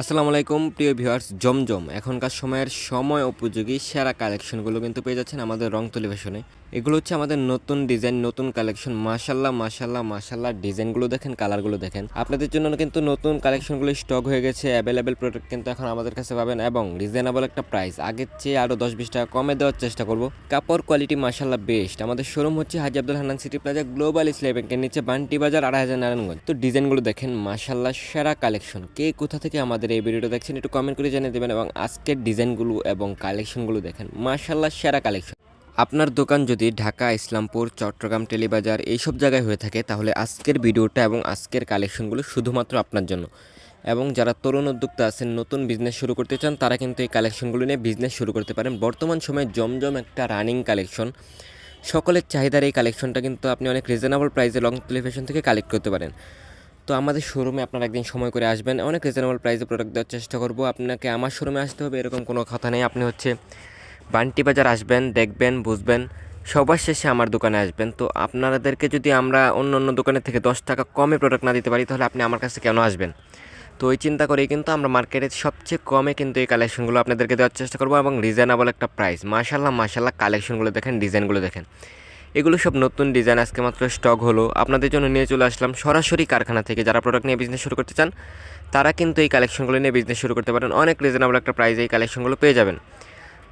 আসসালামু আলাইকুম, প্রিয় ভিউয়ার্স, জমজম। এখনকার সময়ের সময় উপযোগী সেরা কালেকশনগুলো কিন্তু পেয়ে যাচ্ছেন আমাদের রং টেলিভিশনে এগুলো হচ্ছে আমাদের নতুন ডিজাইন নতুন কালেকশন মাশাল্লাহ মাশাল্লাহ মাশাল্লাহ ডিজাইনগুলো দেখেন কালারগুলো দেখেন। আপনাদের জন্য কিন্তু নতুন কালেকশনগুলো স্টক হয়ে গেছে অ্যাভেলেবেল প্রোডাক্ট কিন্তু এখন আমাদের কাছে পাবেন এবং রিজনেবল একটা প্রাইস আগের চেয়ে আরও দশ বিশ টাকা কমে দেওয়ার চেষ্টা করব। কাপড় কোয়ালিটি মাশাল্লাহ বেস্ট আমাদের শোরুম হচ্ছে Haji Abdul Hannan city plaza global Islam ব্যাংকের নিচে, বান্টি বাজার আড়াই হাজার নারায়ণগঞ্জ। তো ডিজাইনগুলো দেখেন মাশাল্লাহ সেরা কালেকশন কে কোথা থেকে আমাদের এই ভিডিওটা দেখছেন একটু কমেন্ট করে জানিয়ে দেবেন এবং আজকের ডিজাইনগুলো এবং কালেকশনগুলো দেখেন। মাশাল্লাহ সেরা কালেকশন আপনার দোকান যদি ঢাকা, ইসলামপুর, চট্টগ্রাম, টেলিবাজার এইসব জায়গায় হয়ে থাকে, তাহলে আজকের ভিডিওটা এবং আজকের কালেকশনগুলো শুধুমাত্র আপনার জন্য। এবং যারা তরুণ উদ্যোক্তা আছেন, নতুন বিজনেস শুরু করতে চান, তারা কিন্তু এই কালেকশনগুলো নিয়ে বিজনেস শুরু করতে পারেন। বর্তমান সময়ে জমজম একটা রানিং কালেকশন। সকলের চাহিদার এই কালেকশনটা কিন্তু আপনি অনেক রিজনেবল প্রাইসে লং টেলিভিশন থেকে কালেক্ট করতে পারেন। তো আমাদের শোরুমে আপনারা একদিন সময় করে আসবেন। অনেক রিজনেবল প্রাইসে প্রোডাক্ট দেওয়ার চেষ্টা করব। আপনাকে আমার শোরুমে আসতে হবে, এরকম কোনো কথা নেই। আপনি হচ্ছে বান্টি বাজার আসবেন, দেখবেন, বুঝবেন, সবার শেষে আমার দোকানে আসবেন। তো আপনাদেরকে যদি আমরা অন্য অন্য দোকানের থেকে দশ টাকা কমে প্রোডাক্ট না দিতে পারি, তাহলে আপনি আমার কাছে কেন আসবেন? তো ওই চিন্তা করেই কিন্তু আমরা মার্কেটে সবচেয়ে কমে কিন্তু এই কালেকশনগুলো আপনাদেরকে দেওয়ার চেষ্টা করব এবং রিজনেবল একটা প্রাইস মাশাল্লাহ মাশাল্লাহ কালেকশনগুলো দেখেন ডিজাইনগুলো দেখেন। এগুলো সব নতুন ডিজাইন আজকে মাত্র স্টক হলো। আপনাদের জন্য নিয়ে চলে আসলাম সরাসরি কারখানা থেকে। যারা প্রোডাক্ট নিয়ে বিজনেস শুরু করতে চান, তারা কিন্তু এই কালেকশনগুলো নিয়ে বিজনেস শুরু করতে পারেন। অনেক রিজনেবল একটা প্রাইসে এই কালেকশনগুলো পেয়ে যাবেন।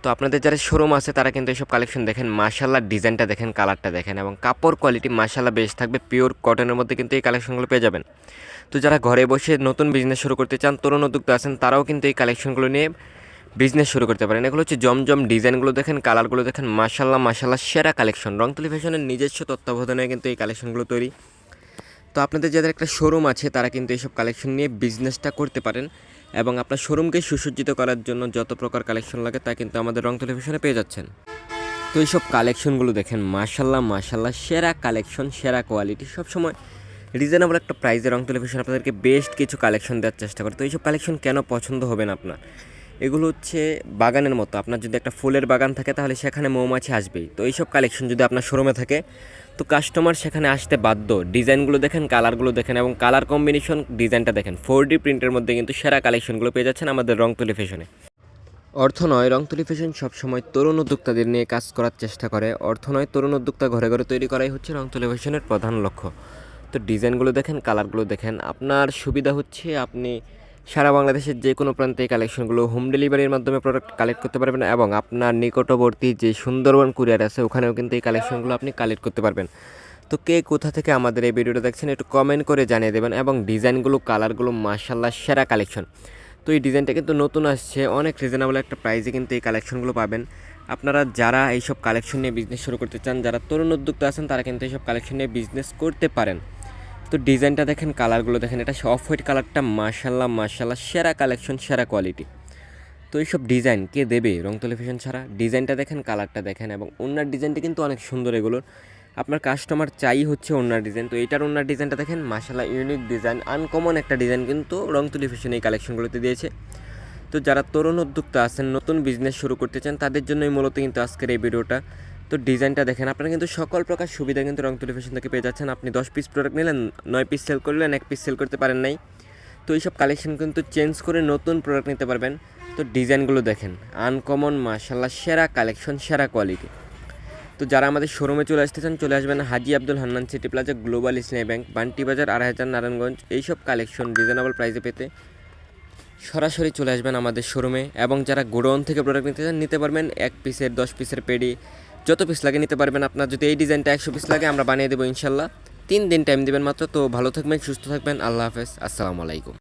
তো আপনাদের যারা শোরুম আছে, তারা কিন্তু এইসব কালেকশন দেখেন। মাশাল্লাহ ডিজাইনটা দেখেন কালারটা দেখেন এবং কাপড় কোয়ালিটি মাশাল্লাহ বেশ থাকবে। পিওর কটনের মধ্যে কিন্তু এই কালেকশনগুলো পেয়ে যাবেন। তো যারা ঘরে বসে নতুন বিজনেস শুরু করতে চান, তরুণ উদ্যোক্তা আছেন, তারাও কিন্তু এই কালেকশনগুলো নিয়ে বিজনেস শুরু করতে পারেন। এগুলো হচ্ছে জমজম ডিজাইনগুলো দেখেন কালারগুলো দেখেন মাশাল্লাহ মাশাল্লাহ সেরা কালেকশন রং টেলিভিশনের নিজস্ব তত্ত্বাবধানে কিন্তু এই কালেকশনগুলো তৈরি। তো আপনাদের যাদের একটা শোরুম আছে, তারা কিন্তু এইসব কালেকশন নিয়ে বিজনেসটা করতে পারেন এবং আপনার শোরুমকে সুসজ্জিত করার জন্য যত প্রকার কালেকশন লাগে, তা কিন্তু আমাদের রং টেলিভিশনে পেয়ে যাচ্ছেন। তো এইসব কালেকশনগুলো দেখেন মাশাল্লাহ মাশাল্লাহ সেরা কালেকশন সেরা কোয়ালিটি সবসময় রিজনেবল একটা প্রাইসে রং টেলিভিশন আপনাদেরকে বেস্ট কিছু কালেকশন দেওয়ার চেষ্টা করে। তো এইসব কালেকশন কেন পছন্দ হবে না আপনার? এগুলো হচ্ছে বাগানের মতো। আপনার যদি একটা ফুলের বাগান থাকে তাহলে সেখানে মৌমাছি আসবেই। তো এইসব কালেকশন যদি আপনার শোরুমে থাকে, তো কাস্টমার সেখানে আসতে বাধ্য। ডিজাইনগুলো দেখেন কালারগুলো দেখেন এবং কালার কম্বিনেশন ডিজাইনটা দেখেন। ফোর ডি প্রিন্টের মধ্যে কিন্তু সেরা কালেকশনগুলো পেয়ে যাচ্ছেন আমাদের রং টেলিভিশনে অর্থ নয় রং টেলিভিশন সবসময় তরুণ উদ্যোক্তাদের নিয়ে কাজ করার চেষ্টা করে। অর্থ নয়, তরুণ উদ্যোক্তা ঘরে ঘরে তৈরি করাই হচ্ছে রং টেলিভিশনের প্রধান লক্ষ্য। তো ডিজাইনগুলো দেখেন কালারগুলো দেখেন। আপনার সুবিধা হচ্ছে আপনি সারা বাংলাদেশের যে কোনো প্রান্তে এই কালেকশনগুলো হোম ডেলিভারির মাধ্যমে প্রোডাক্ট কালেক্ট করতে পারবেন এবং আপনার নিকটবর্তী যে সুন্দরবন কুরিয়ার আছে, ওখানেও কিন্তু এই কালেকশনগুলো আপনি কালেক্ট করতে পারবেন। তো কে কোথা থেকে আমাদের এই ভিডিওটা দেখছেন একটু কমেন্ট করে জানিয়ে দেবেন এবং ডিজাইনগুলো কালারগুলো মার্শাল্লাহ সেরা কালেকশন। তো এই ডিজাইনটা কিন্তু নতুন আসছে, অনেক রিজনেবল একটা প্রাইসে কিন্তু এই কালেকশনগুলো পাবেন। আপনারা যারা এইসব কালেকশন নিয়ে বিজনেস শুরু করতে চান, যারা তরুণ উদ্যোক্তা আছেন, তারা কিন্তু এইসব কালেকশন নিয়ে বিজনেস করতে পারেন। তো ডিজাইনটা দেখেন, কালারগুলো দেখেন, এটা অফ হোয়াইট কালারটা মাশাল্লাহ মাশাল্লাহ সেরা কালেকশন সেরা কোয়ালিটি তো এইসব ডিজাইন কে দেবে রং টেলিভিশন ছাড়া? ডিজাইনটা দেখেন, কালারটা দেখেন এবং ওনার ডিজাইনটা কিন্তু অনেক সুন্দর এগুলোর। আপনার কাস্টমার চাই হচ্ছে ওনার ডিজাইন। তো এইটার ওনার ডিজাইনটা দেখেন মাশাল্লাহ ইউনিক ডিজাইন আনকমন একটা ডিজাইন কিন্তু রং টেলিভিশন এই কালেকশনগুলোতে দিয়েছে। তো যারা তরুণ উদ্যোক্তা আছেন, নতুন বিজনেস শুরু করতে চান, তাদের জন্যই মূলত কিন্তু আজকের এই ভিডিওটা। তো ডিজাইনটা দেখেন, আপনারা কিন্তু সকল প্রকার সুবিধা কিন্তু রং টেলিভিশন থেকে পেয়ে যাচ্ছেন। আপনি দশ পিস প্রোডাক্ট নিলেন, নয় পিস সেল করলেন, এক পিস সেল করতে পারেন নাই। তো এইসব কালেকশন কিন্তু চেঞ্জ করে নতুন প্রোডাক্ট নিতে পারবেন। তো ডিজাইনগুলো দেখেন আনকমন মাশাল্লাহ সেরা কালেকশন সেরা কোয়ালিটি তো যারা আমাদের শোরুমে চলে আসতে চান, চলে আসবেন Haji Abdul Hannan city plaza global Islami bank, Banti Bazar আড়াই হাজার নারায়ণগঞ্জ। এইসব কালেকশন রিজনেবল প্রাইসে পেতে সরাসরি চলে আসবেন আমাদের শোরুমে এবং যারা গোডাউন থেকে প্রোডাক্ট নিতে চান, নিতে পারবেন এক পিসের দশ পিসের পেডি যত পিস লাগে নিতে পারবেন আপনার, যদি এই ডিজাইনটা একশো পিস লাগে, আমরা বানিয়ে দেবো ইনশাল্লাহ। তিন দিন টাইম দেবেন মাত্র, তো ভালো থাকবেন, সুস্থ থাকবেন, আল্লাহ হাফেজ, আসসালামু আলাইকুম।